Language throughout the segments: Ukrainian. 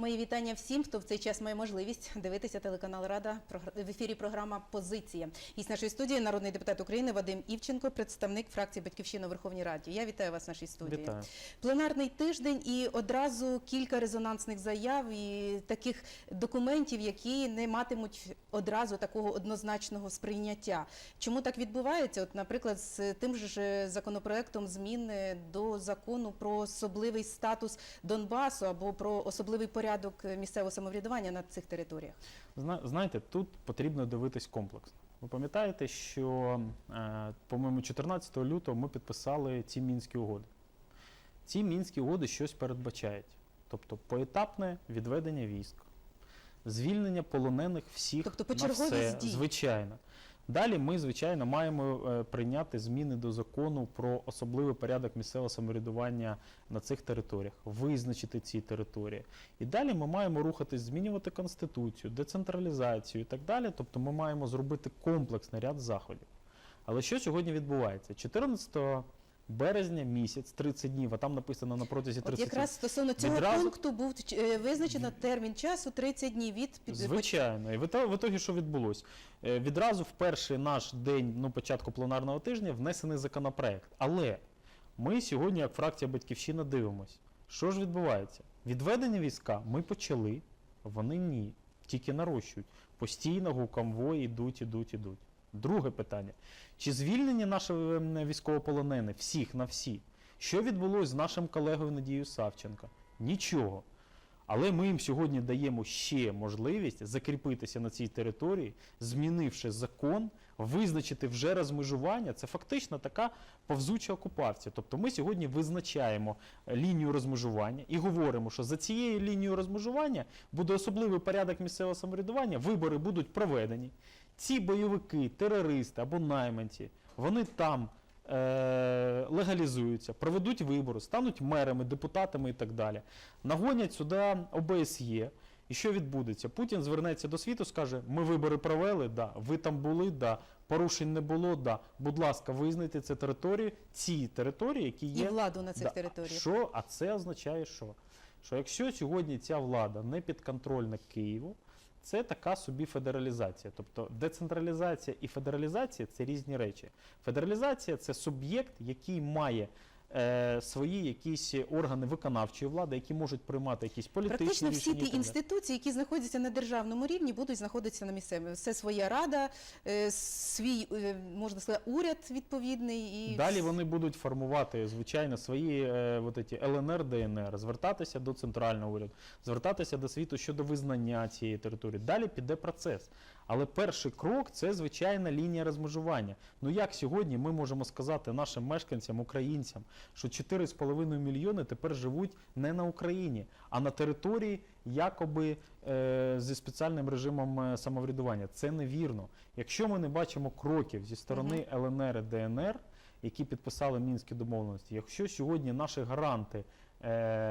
Мої вітання всім, хто в цей час має можливість дивитися телеканал Рада в ефірі. Програма Позиція. Із нашої студії народний депутат України Вадим Івченко, представник фракції Батьківщина у Верховній Раді. Я вітаю вас в нашій студії. Вітаю. Пленарний тиждень і одразу кілька резонансних заяв і таких документів, які не матимуть одразу такого однозначного сприйняття. Чому так відбувається? От, наприклад, з тим же законопроектом зміни до закону про особливий статус Донбасу або про особливий порядок місцевого самоврядування на цих територіях. Зна- Знаєте, тут потрібно дивитись комплексно. Ви пам'ятаєте, що, е, по-моєму, 14 лютого ми підписали ці мінські угоди. Ці мінські угоди щось передбачають, тобто поетапне відведення військ, звільнення полонених всіх Тобто на все, дій. звичайно. Далі ми, звичайно, маємо е, прийняти зміни до закону про особливий порядок місцевого самоврядування на цих територіях, визначити ці території. І далі ми маємо рухатись, змінювати конституцію, децентралізацію і так далі. Тобто ми маємо зробити комплексний ряд заходів. Але що сьогодні відбувається? 14 березня місяць, 30 днів, а там написано на протязі 30 От якраз стосовно цього Відразу- пункту був е, визначено термін часу 30 днів від під- Звичайно, і в іто- в ітогі що відбулося? Е, Відразу в перший наш день ну, початку пленарного тижня внесений законопроект. Але ми сьогодні, як фракція Батьківщина, дивимося, що ж відбувається? Відведення війська ми почали, вони ні, тільки нарощують. Постійно гукамвої йдуть, ідуть, ідуть. Друге питання: чи звільнення наші ем, військовополонених всіх на всі? Що відбулося з нашим колегою Надією Савченко? Нічого. Але ми їм сьогодні даємо ще можливість закріпитися на цій території, змінивши закон, визначити вже розмежування. Це фактично така повзуча окупація. Тобто ми сьогодні визначаємо лінію розмежування і говоримо, що за цією лінією розмежування буде особливий порядок місцевого самоврядування, вибори будуть проведені. Ці бойовики, терористи або найманці, вони там легалізуються, проведуть вибори, стануть мерами, депутатами і так далі. Нагонять сюди ОБСЄ. І що відбудеться? Путін звернеться до світу, скаже: ми вибори провели, да. ви там були, да. порушень не було, да. Будь ласка, визнайте це територію, ці території, які і є владу на цих Да. територіях. Що? А це означає, що? Що якщо сьогодні ця влада не підконтрольна Києву, це така собі федералізація. Тобто децентралізація і федералізація це різні речі. Федералізація це суб'єкт, який має е, свої якісь органи виконавчої влади, які можуть приймати якісь політичні Практично всі рішення. і ті інституції, які знаходяться на державному рівні, будуть знаходитися на місцевому. Це своя рада, е, свій е, можна сказати, уряд відповідний і Далі вони будуть формувати, звичайно, свої е, вот эти ЛНР, ДНР, звертатися до центрального уряду, звертатися до світу щодо визнання цієї території. Далі піде процес. Але перший крок це звичайна лінія розмежування. Ну як сьогодні ми можемо сказати нашим мешканцям, українцям, що 4,5 мільйони тепер живуть не на Україні, а на території якоби е, зі спеціальним режимом е, самоврядування. Це невірно. Якщо ми не бачимо кроків зі сторони ЛНР і ДНР, які підписали мінські домовленості, якщо сьогодні наші гаранти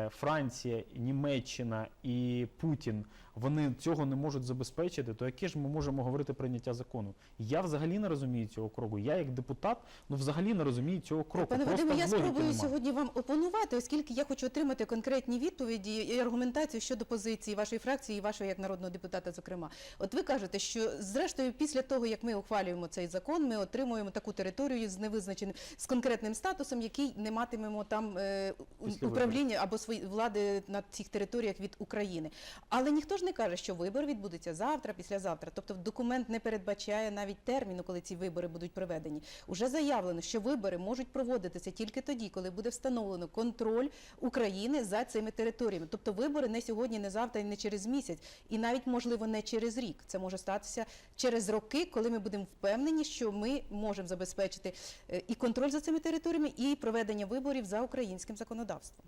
Франція, Німеччина і Путін вони цього не можуть забезпечити, то яке ж ми можемо говорити прийняття закону? Я взагалі не розумію цього кроку. Я як депутат, ну взагалі не розумію цього кроку. Пане Вадиме, я спробую немає. сьогодні вам опонувати, оскільки я хочу отримати конкретні відповіді і аргументацію щодо позиції вашої фракції і вашого як народного депутата. Зокрема, от ви кажете, що зрештою, після того як ми ухвалюємо цей закон, ми отримуємо таку територію з невизначеним з конкретним статусом, який не матимемо там е, у- Після управління або свої влади на цих територіях від України. Але ніхто ж не каже, що вибори відбудуться завтра, післязавтра. Тобто документ не передбачає навіть терміну, коли ці вибори будуть проведені. Уже заявлено, що вибори можуть проводитися тільки тоді, коли буде встановлено контроль України за цими територіями. Тобто вибори не сьогодні, не завтра і не через місяць, і навіть можливо не через рік. Це може статися через роки, коли ми будемо впевнені, що ми можемо забезпечити е, і контроль за цими територіями, і проведення виборів за українським законодавством.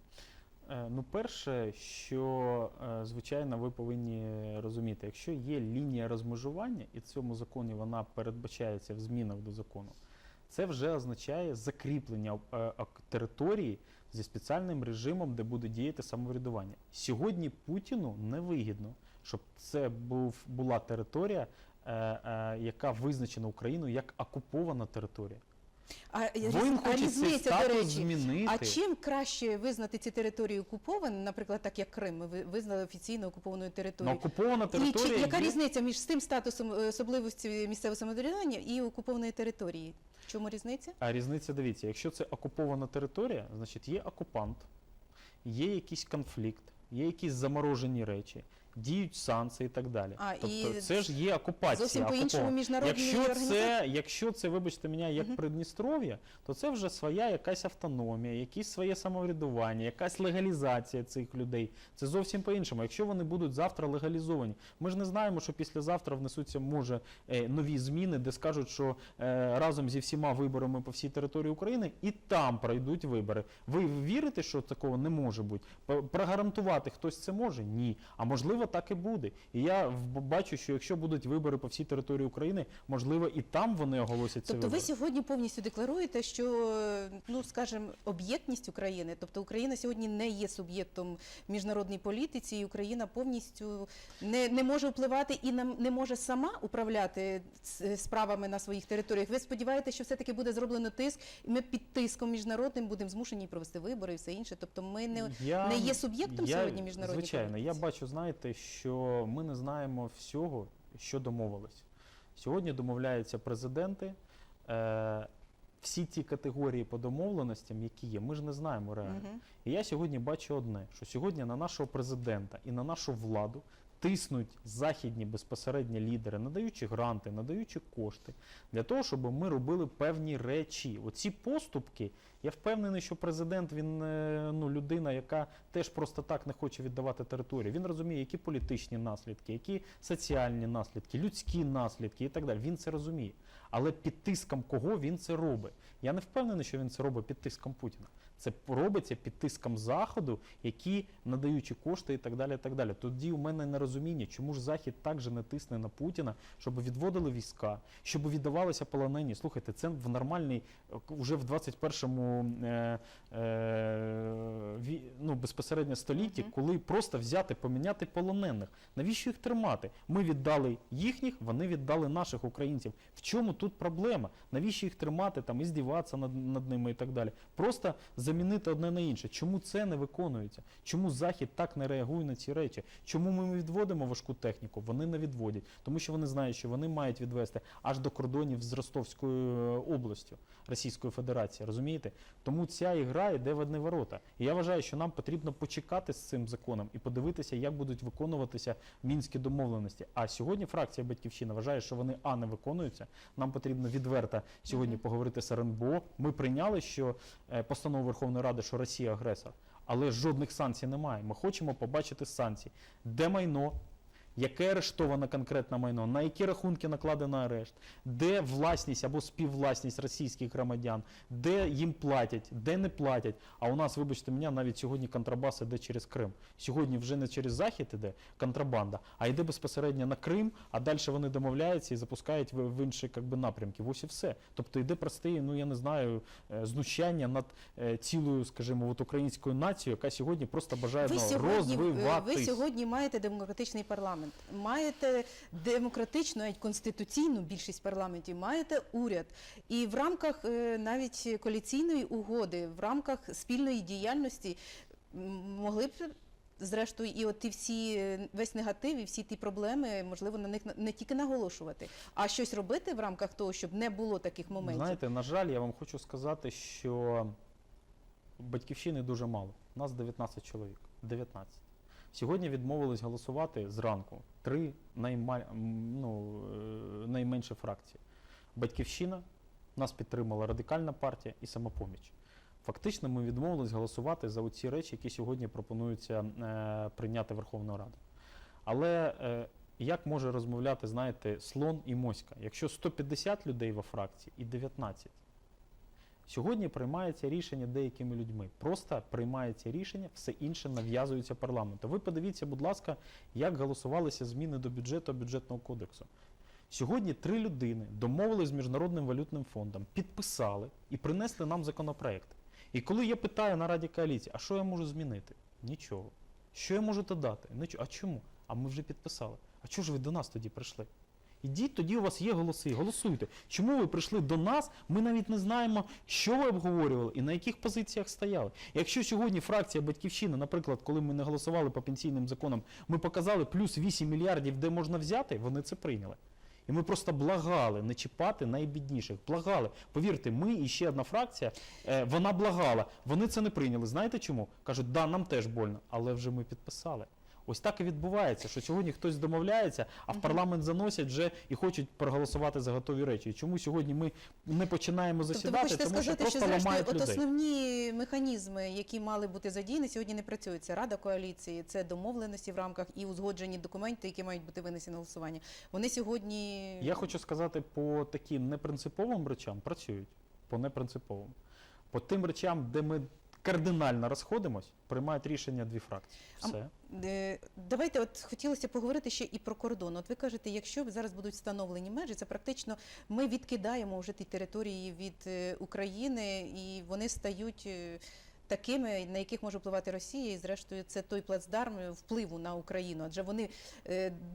Е, Ну, перше, що е, звичайно ви повинні розуміти, якщо є лінія розмежування, і в цьому законі вона передбачається в змінах до закону, це вже означає закріплення е, території зі спеціальним режимом, де буде діяти самоврядування. Сьогодні Путіну невигідно, щоб це був була територія, яка визначена Україною як окупована територія. А, Бо їм а хочеться цей різниця, до статус речі, змінити. а чим краще визнати ці території окупованими, наприклад, так як Крим, ми ви- визнали офіційно окупованою Ну, територією. окупована І територія. чи, яка є- різниця між тим статусом е, особливості місцевого самоврядування і окупованої території? В чому різниця? А різниця, дивіться, якщо це окупована територія, значить є окупант, є якийсь конфлікт, є якісь заморожені речі, діють санкції і так далі. А, тобто і це ж є окупація. Зовсім по-іншому міжнародні Якщо це, якщо це, вибачте мене, як Мгм. Придністров'я, то це вже своя якась автономія, якесь своє самоврядування, якась легалізація цих людей. Це зовсім по-іншому. Якщо вони будуть завтра легалізовані, ми ж не знаємо, що післязавтра внесуться може е, нові зміни, де скажуть, що е, разом зі всіма виборами по всій території України і там пройдуть вибори. Ви вірите, що такого не може бути? Прогарантувати хтось це може? Ні. А можливо, так і буде. І я бачу, що якщо будуть вибори по всій території України, можливо, і там вони оголосять ці Тобто ви сьогодні повністю декларуєте, що ну скажімо, об'єктність України, тобто Україна сьогодні не є суб'єктом міжнародної політиці, і Україна повністю не, не може впливати і не, не може сама управляти справами на своїх територіях. Ви сподіваєтеся, що все-таки буде зроблено тиск, і ми під тиском міжнародним будемо змушені провести вибори і все інше. Тобто ми не, Я- не є суб'єктом сьогодні міжнародної Звичайно, я бачу, знаєте, що ми не знаємо всього, що домовились. Сьогодні домовляються президенти. Е, всі ті категорії по домовленостям, які є, ми ж не знаємо реально. Мгм. І я сьогодні бачу одне: що сьогодні на нашого президента і на нашу владу тиснуть західні безпосередні лідери, надаючи гранти, надаючи кошти для того, щоб ми робили певні речі. Оці поступки. Я впевнений, що президент він е, ну, людина, яка теж просто так не хоче віддавати територію. Він розуміє, які політичні наслідки, які соціальні наслідки, людські наслідки і так далі. Він це розуміє. Але під тиском кого він це робить? Я не впевнений, що він це робить під тиском Путіна. Це робиться під тиском заходу, які надаючи кошти і так далі. І так далі. Тоді у мене нерозуміння, чому ж захід так же не тисне на Путіна, щоб відводили війська, щоб віддавалися полонені. Слухайте, це в нормальній, е, уже в 21-му е, е, ві- ну, безпосередньо столітті, коли просто взяти, поміняти полонених. Навіщо їх тримати? Ми віддали їхніх, вони віддали наших українців. В чому тут проблема? Навіщо їх тримати там і здіватися над, над ними і так далі? Просто замінити одне на інше. Чому це не виконується? Чому Захід так не реагує на ці речі? Чому ми відводимо важку техніку? Вони не відводять, тому що вони знають, що вони мають відвести аж до кордонів з Ростовською е, областю Російської Федерації. Розумієте? Тому ця ігра йде в одні ворота. І я вважаю, що нам потрібно почекати з цим законом і подивитися, як будуть виконуватися мінські домовленості. А сьогодні фракція Батьківщина вважає, що вони а не виконуються. Нам потрібно відверто сьогодні поговорити з РНБО. Ми прийняли, що е, постанову Верховної Ради, що Росія агресор, але жодних санкцій немає. Ми хочемо побачити санкції, де майно. Яке арештоване конкретне майно, на які рахунки накладено арешт, де власність або співвласність російських громадян, де їм платять, де не платять. А у нас, вибачте мене, навіть сьогодні контрабас іде через Крим. Сьогодні вже не через Захід іде контрабанда, а йде безпосередньо на Крим, а далі вони домовляються і запускають в, в інші как би, напрямки. Ось і все. Тобто йде просте, ну я не знаю, е, знущання над е, цілою, скажімо, от українською нацією, яка сьогодні просто бажає Ви ну, ви сьогодні маєте демократичний парламент, маєте демократичну, навіть конституційну більшість парламентів, маєте уряд. І в рамках е, навіть коаліційної угоди, в рамках спільної діяльності могли б. Зрештою, і от ті всі е, весь негатив і всі ті проблеми, можливо, на них не тільки наголошувати, а щось робити в рамках того, щоб не було таких моментів. Знаєте, на жаль, я вам хочу сказати, що батьківщини дуже мало. У нас 19 чоловік. 19. Сьогодні відмовились голосувати зранку. Три найма... ну, е, найменші фракції. Батьківщина, нас підтримала радикальна партія і самопоміч. Фактично, ми відмовились голосувати за ці речі, які сьогодні пропонуються е, прийняти Верховну Раду. Але е, як може розмовляти, знаєте, слон і моська, якщо 150 людей во фракції і 19? Сьогодні приймається рішення деякими людьми. Просто приймається рішення, все інше нав'язується парламенту. Ви подивіться, будь ласка, як голосувалися зміни до бюджету бюджетного кодексу. Сьогодні три людини домовились з Міжнародним валютним фондом, підписали і принесли нам законопроект. І коли я питаю на Раді коаліції, а що я можу змінити? Нічого. Що я можу додати? А чому? А ми вже підписали. А чого ж ви до нас тоді прийшли? Ідіть, тоді у вас є голоси, голосуйте. Чому ви прийшли до нас? Ми навіть не знаємо, що ви обговорювали і на яких позиціях стояли. Якщо сьогодні фракція Батьківщина, наприклад, коли ми не голосували по пенсійним законам, ми показали плюс 8 мільярдів, де можна взяти, вони це прийняли. І ми просто благали не чіпати найбідніших. Благали. Повірте, ми і ще одна фракція, е, вона благала. Вони це не прийняли. Знаєте чому? Кажуть, да, нам теж больно, але вже ми підписали. Ось так і відбувається, що сьогодні хтось домовляється, а в парламент заносять вже і хочуть проголосувати за готові речі. І чому сьогодні ми не починаємо Тобто ви засідати, хочете тому сказати, що що зрештою от людей. основні механізми, які мали бути задіяні, сьогодні не працюють. Це Рада коаліції, це домовленості в рамках і узгоджені документи, які мають бути винесені на голосування. Вони сьогодні Я хочу сказати, по таким непринциповим речам працюють, по непринциповим. По тим речам, де ми кардинально розходимось, приймають рішення дві фракції. Все. Е, Давайте, от хотілося поговорити ще і про кордон. От ви кажете, якщо зараз будуть встановлені межі, це практично ми відкидаємо вже ті території від е, України, і вони стають. е, Такими, на яких може впливати Росія, і зрештою це той плацдарм впливу на Україну. Адже вони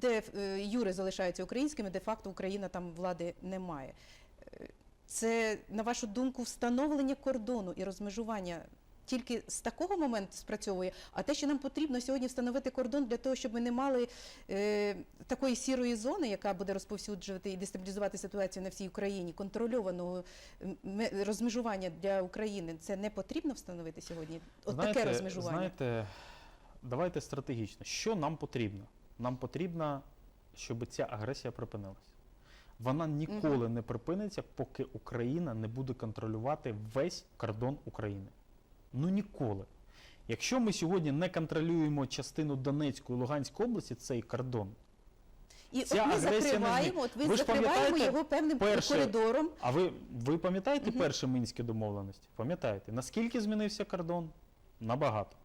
де юри залишаються українськими, де факто Україна там влади немає. Е, Це на вашу думку встановлення кордону і розмежування тільки з такого моменту спрацьовує, а те, що нам потрібно сьогодні встановити кордон для того, щоб ми не мали е, такої сірої зони, яка буде розповсюджувати і дестабілізувати ситуацію на всій Україні, контрольованого розмежування для України, це не потрібно встановити сьогодні. От таке розмежування. Знаєте, давайте стратегічно. Що нам потрібно? Нам потрібно, щоб ця агресія припинилася. Вона ніколи не припиниться, поки Україна не буде контролювати весь кордон України. Ну ніколи. Якщо ми сьогодні не контролюємо частину Донецької і Луганської області, цей кордон, І ця от ми закриваємо, от ви, Ви закриваємо його певним перше- коридором. А ви, ви пам'ятаєте Мгм. перші мінські домовленості? Пам'ятаєте? Наскільки змінився кордон? Набагато.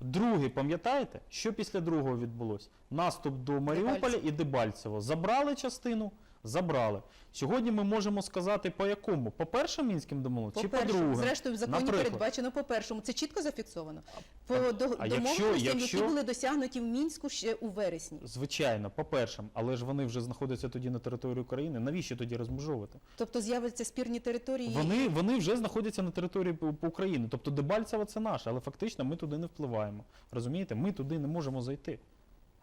Другий, пам'ятаєте, що після другого відбулося? Наступ до Маріуполя Дебальцево. і Дебальцево. Забрали частину? Забрали. Сьогодні ми можемо сказати по якому? По першим мінським домовленостям чи по другим? зрештою, в законі Наприклад. передбачено по першому. Це чітко зафіксовано. По а- до, а якщо- якщо- які були досягнуті в Мінську ще у вересні. Звичайно, по першим, але ж вони вже знаходяться тоді на території України. Навіщо тоді розмежовувати? Тобто з'являться спірні території. Вони, вони вже знаходяться на території України. Тобто Дебальцево це наше, але фактично ми туди не впливаємо. Розумієте, ми туди не можемо зайти.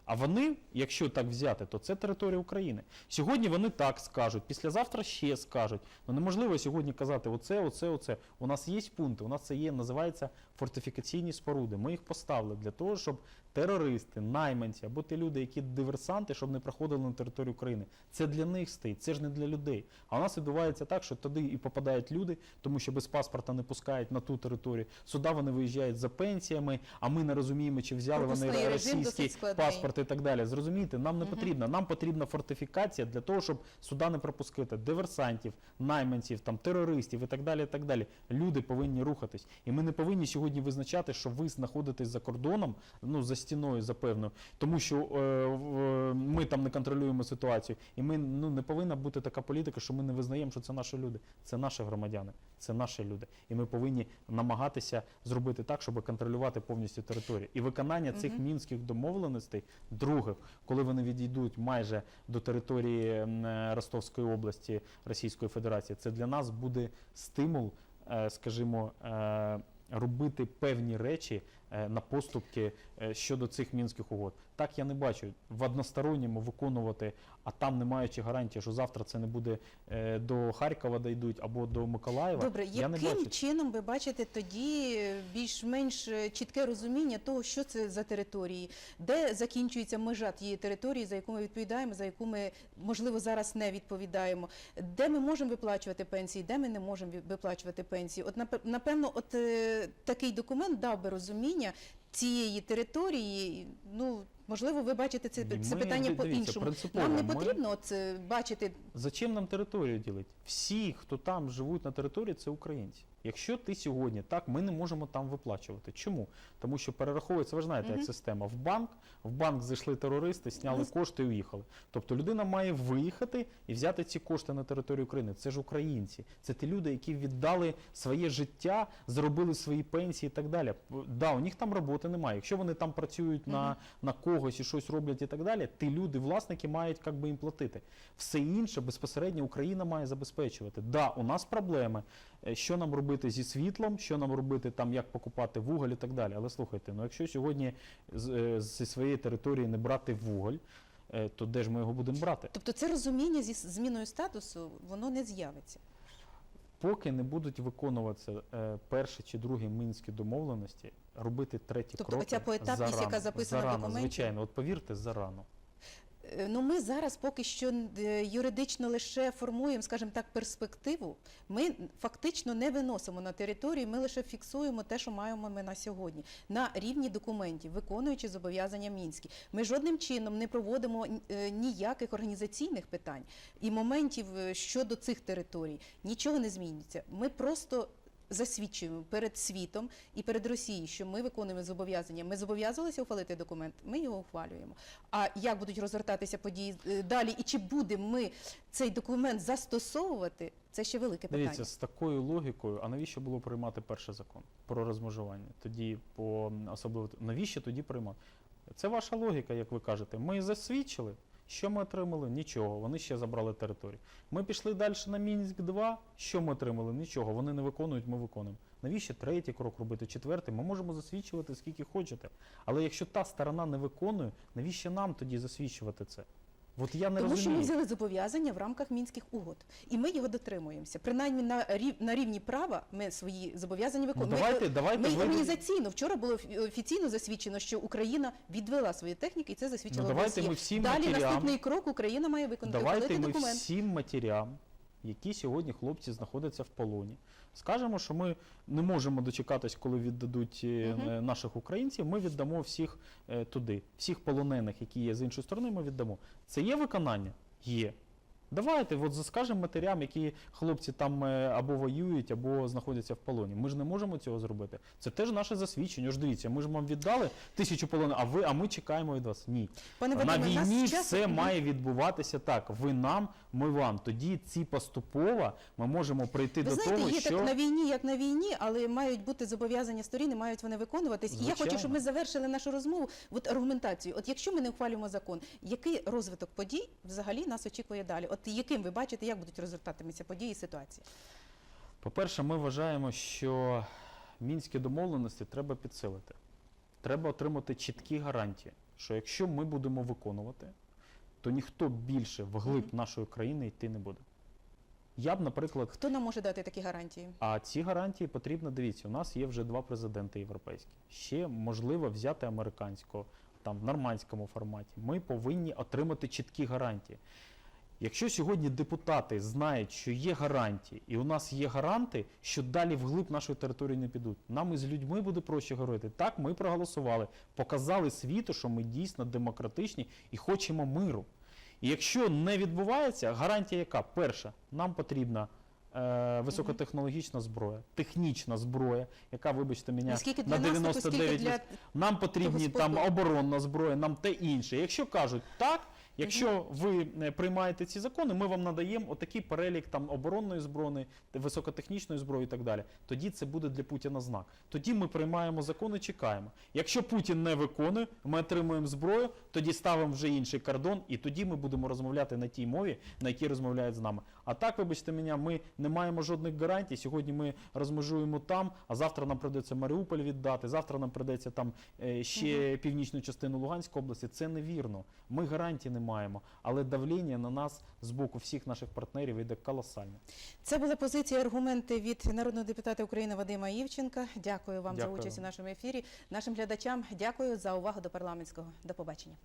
А вони, якщо так взяти, то це територія України. Сьогодні вони так скажуть, післязавтра ще скажуть. Ну неможливо сьогодні казати оце, оце, оце. У нас є пункти, у нас це є, називається фортифікаційні споруди. Ми їх поставили для того, щоб терористи, найманці або ті люди, які диверсанти, щоб не проходили на територію України. Це для них стоїть, це ж не для людей. А у нас відбувається так, що туди і попадають люди, тому що без паспорта не пускають на ту територію. Сюди вони виїжджають за пенсіями, а ми не розуміємо, чи взяли вони Пропускний режим російський паспорт і так далі. Зрозумієте, нам не потрібно. Нам потрібна фортифікація для того, щоб сюди не пропускати диверсантів, найманців, там терористів і так далі. І так далі. Люди повинні рухатись. І ми не повинні сьогодні визначати, що ви знаходитесь за кордоном, ну за стіною, за певною, тому що е, в- ми там не контролюємо ситуацію. І ми ну не повинна бути така політика, що ми не визнаємо, що це наші люди, це наші громадяни, це наші люди. І ми повинні намагатися зробити так, щоб контролювати повністю територію. І виконання цих мінських домовленостей, других, коли вони відійдуть майже до території е, Ростовської області Російської Федерації, це для нас буде стимул, е, скажімо, е, робити певні речі на поступки е, щодо цих мінських угод. Так я не бачу в односторонньому виконувати, а там не маючи гарантії, що завтра це не буде е, до Харкова дійдуть або до Миколаєва. Добре, я не яким бачу. чином ви бачите тоді е, більш-менш е, чітке розуміння того, що це за території, де закінчується межа тієї території, за яку ми відповідаємо, за яку ми можливо зараз не відповідаємо, де ми можемо виплачувати пенсії, де ми не можемо виплачувати пенсії. От напе- напевно, от е, такий документ дав би розуміння цієї території. Ну можливо, ви бачите це, це ми, питання дивіться, по-іншому. принципово, Нам не ми- потрібно от е, бачити Зачем нам територію ділити? Всі, хто там живуть на території, це українці. Якщо ти сьогодні так, ми не можемо там виплачувати. Чому? Тому що перераховується, ви ж знаєте, Мгм. як система. В банк, в банк зайшли терористи, сняли Ну, кошти і уїхали. Тобто людина має виїхати і взяти ці кошти на територію України. Це ж українці. Це ті люди, які віддали своє життя, зробили свої пенсії і так далі. Да, у них там роботи немає. Якщо вони там працюють на, Мгм. на когось і щось роблять і так далі, ті люди, власники, мають як би їм платити. Все інше безпосередньо Україна має забезпечувати. Да, у нас проблеми. Е, Що нам робити зі світлом, що нам робити там, як покупати вуголь і так далі. Але слухайте, ну якщо сьогодні е, зі своєї території не брати вуголь, е, то де ж ми його будемо брати? Тобто це розуміння зі зміною статусу, воно не з'явиться. Поки не будуть виконуватися перші чи другі мінські домовленості, робити треті Тобто кроки оця поетапність, зарано, яка записана в документі? звичайно, от повірте, зарано. Е, Ну, ми зараз поки що е, юридично лише формуємо, скажімо так, перспективу. Ми фактично не виносимо на територію, ми лише фіксуємо те, що маємо ми на сьогодні, на рівні документів, виконуючи зобов'язання мінські. Ми жодним чином не проводимо е, ніяких організаційних питань і моментів щодо цих територій. Нічого не зміниться. Ми просто. Засвідчуємо перед світом і перед Росією, що ми виконуємо зобов'язання. Ми зобов'язувалися ухвалити документ, ми його ухвалюємо. А як будуть розгортатися події е, далі, і чи будемо ми цей документ застосовувати, це ще велике питання. Дивіться, з такою логікою, а навіщо було приймати перший закон про розмежування? Тоді по особливо навіщо тоді приймати? Це ваша логіка, як ви кажете. Ми засвідчили. Що ми отримали? Нічого. Вони ще забрали територію. Ми пішли далі на Мінськ 2 Що ми отримали? Нічого. Вони не виконують, ми виконуємо. Навіщо третій крок робити? Четвертий? Ми можемо засвідчувати скільки хочете. Але якщо та сторона не виконує, навіщо нам тоді засвідчувати це? От я не Тому що ми взяли зобов'язання в рамках мінських угод, і ми його дотримуємося. Принаймні на рів на рівні права ми свої зобов'язання Ну, давайте, ми, давайте ми ви- організаційно вчора було офіційно засвідчено, що Україна відвела свої техніки, і це Ну, давайте Росія. ми всім Далі матерям- наступний крок Україна має виконати Давайте ми документ. всім матерям, які сьогодні хлопці знаходяться в полоні, скажемо, що ми не можемо дочекатись, коли віддадуть е, наших українців. Ми віддамо всіх е, туди, всіх полонених, які є з іншої сторони. Ми віддамо. Це є виконання? Є. Давайте, от скажемо матерям, які хлопці там або воюють, або знаходяться в полоні. Ми ж не можемо цього зробити. Це теж наше засвідчення. Ж дивіться, ми ж вам віддали тисячу полонених, а ви, а ми чекаємо від вас. Ні. Пане На війні все має відбуватися так. Ви нам, ми вам. Тоді ці поступово ми можемо прийти Ви до знаєте, того, є що так на війні, як на війні, але мають бути зобов'язання сторін, і мають вони виконуватись. І я хочу, щоб ми завершили нашу розмову от аргументацію. От якщо ми не ухвалюємо закон, який розвиток подій взагалі нас очікує далі? От яким ви бачите, як будуть розгортатися події і ситуації? По-перше, ми вважаємо, що мінські домовленості треба підсилити. Треба отримати чіткі гарантії, що якщо ми будемо виконувати, то ніхто більше вглиб нашої країни йти не буде. Я б, наприклад, Хто нам може дати такі гарантії? А ці гарантії потрібно, дивіться, у нас є вже два президенти європейські. Ще можливо взяти американського, там в нормандському форматі. Ми повинні отримати чіткі гарантії. Якщо сьогодні депутати знають, що є гарантії, і у нас є гаранти, що далі вглиб нашої території не підуть, нам із людьми буде проще говорити. Так, ми проголосували, показали світу, що ми дійсно демократичні і хочемо миру. І якщо не відбувається, гарантія яка? Перша, нам потрібна е, високотехнологічна зброя, технічна зброя, яка, вибачте мене, на для наступу, скільки 99%. для Нам потрібні того там оборонна зброя, нам те інше. Якщо кажуть так, якщо ви е, приймаєте ці закони, ми вам надаємо отакий перелік там оборонної зброї, високотехнічної зброї і так далі. Тоді це буде для Путіна знак. Тоді ми приймаємо закони, чекаємо. Якщо Путін не виконує, ми отримуємо зброю, тоді ставимо вже інший кордон, і тоді ми будемо розмовляти на тій мові, на якій розмовляють з нами. А так, вибачте мене, ми не маємо жодних гарантій. Сьогодні ми розмежуємо там, а завтра нам придеться Маріуполь віддати, завтра нам придеться там е, ще північну частину Луганської області. Це невірно. Ми гарантій не маємо, але давління на нас з боку всіх наших партнерів йде колосальне. це були позиції, аргументи від народного депутата України Вадима Івченка. Дякую вам Дякую за участь у нашому ефірі. Нашим глядачам дякую за увагу до парламентського. До побачення.